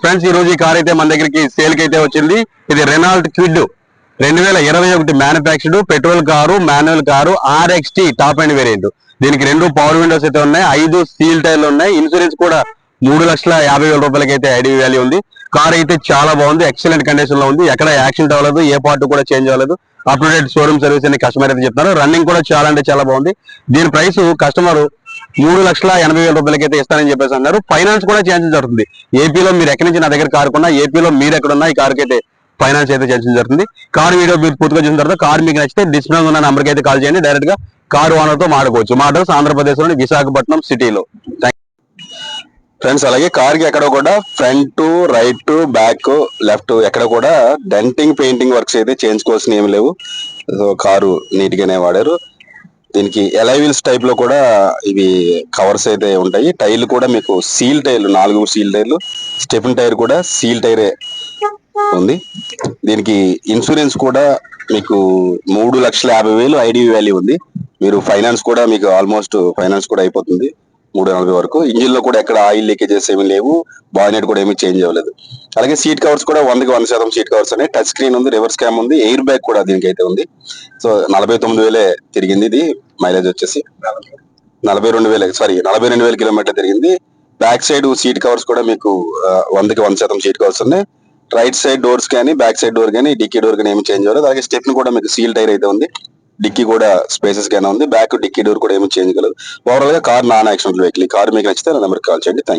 Friends ఈ రోజు ఈ కార్ అయితే మన దగ్గరికి సేల్కి అయితే వచ్చింది. ఇది రెనాల్ట్ క్విడ్ రెండు వేల ఇరవై ఒకటి manufactured petrol car manual car RXT top and variant దీనికి రెండు పవర్ విండోస్ అయితే ఉన్నాయి ఐదు స్టీల్ టైర్లు ఉన్నాయి. ఇన్సూరెన్స్ కూడా మూడు లక్షల యాభై వేల రూపాయలకి అయితే ఐడి వాల్యూ ఉంది. కార్ అయితే చాలా బాగుంది ఎక్సలెంట్ కండిషన్లో ఉంది. ఎక్కడ యాక్సిడెంట్ అవ్వలేదు ఏ పార్ట్ కూడా చేంజ్ అవ్వలేదు. Up to date showroom service అని కస్టమర్ అయితే చెప్తారు రన్నింగ్ కూడా చాలా అంటే చాలా బాగుంది. దీని ప్రైస్ కస్టమర్ మూడు లక్షల ఎనభై వేల రూపాయలకి అయితే ఇస్తానని చెప్పేసి అన్నారు. ఫైనాన్స్ కూడా చేయించడం జరుగుతుంది. ఏపీలో మీరు ఎక్కడి నుంచి నా దగ్గర కారు కొన్నా ఏపీలో మీరు ఎక్కడున్నా ఈ కారుకి అయితే ఫైనాన్స్ అయితే చేయించడం జరుగుతుంది. కార్ వీడియో మీరు పూర్తిగా చూసిన తర్వాత కార్ మీకు నచ్చితే డిస్ప్లే ఉన్న నెంబర్కి అయితే కాల్ చేయండి. డైరెక్ట్గా కారు ఓనర్తో మాట్లాడుకోవచ్చు. మా అడ్రస్ ఆంధ్రప్రదేశ్లోని విశాఖపట్నం సిటీలో. ఫ్రెండ్స్ అలాగే కార్కి ఎక్కడ కూడా ఫ్రంట్ రైట్ బ్యాక్ లెఫ్ట్ ఎక్కడ కూడా డెంటింగ్ పెయింటింగ్ వర్క్స్ అయితే చేయించుకోవాల్సిన ఏమి లేవు. సో కారు నీట్ గానే వాడారు. దీనికి ఎలైవిల్స్ టైప్లో కూడా ఇవి కవర్స్ అయితే ఉంటాయి. టైర్లు కూడా మీకు సీల్ టైర్లు నాలుగు సీల్ టైర్లు స్టెఫిన్ టైర్ కూడా సీల్ టైరే ఉంది. దీనికి ఇన్సూరెన్స్ కూడా మీకు మూడు లక్షల యాభై వేలు ఐడి వాల్యూ ఉంది. మీరు ఫైనాన్స్ కూడా మీకు ఆల్మోస్ట్ ఫైనాన్స్ కూడా అయిపోతుంది. మూడు నలభై వరకు. ఇంజిన్లో కూడా ఎక్కడ ఆయిల్ లీకేజెస్ ఏమీ లేవు. బాయినెట్ కూడా ఏమీ చేంజ్ అవ్వలేదు. అలాగే సీట్ కవర్స్ కూడా వందకి వంద శాతం సీట్ కవర్స్ ఉన్నాయి. టచ్ స్క్రీన్ ఉంది రివర్స్ క్యామ్ ఉంది ఎయిర్ బ్యాగ్ కూడా దీనికి అయితే ఉంది. సో నలభై తొమ్మిది వేలే తిరిగింది ఇది. మైలేజ్ వచ్చేసి నలభై రెండు వేల సారీ నలభై రెండు వేల కిలోమీటర్ తిరిగింది. బ్యాక్ సైడ్ సీట్ కవర్స్ కూడా మీకు వందకి వంద శాతం సీట్ కవర్స్ ఉన్నాయి. రైట్ సైడ్ డోర్స్ కానీ బ్యాక్ సైడ్ డోర్ కానీ డిక్కీ డోర్ కానీ ఏమి చేంజ్ అవ్వలేదు. అలాగే స్టెప్ కూడా మీకు సీల్ టైర్ అయితే ఉంది. డిక్కీ కూడా స్పేసెస్ గానే ఉంది. బ్యాక్ డిక్కీ డోర్ కూడా ఏమి చేంజ్ కలదు. ఓవరాల్గా car non accident vehicle. Car మీకు నచ్చితే నా నెంబర్ కాల్ చేయండి. థ్యాంక్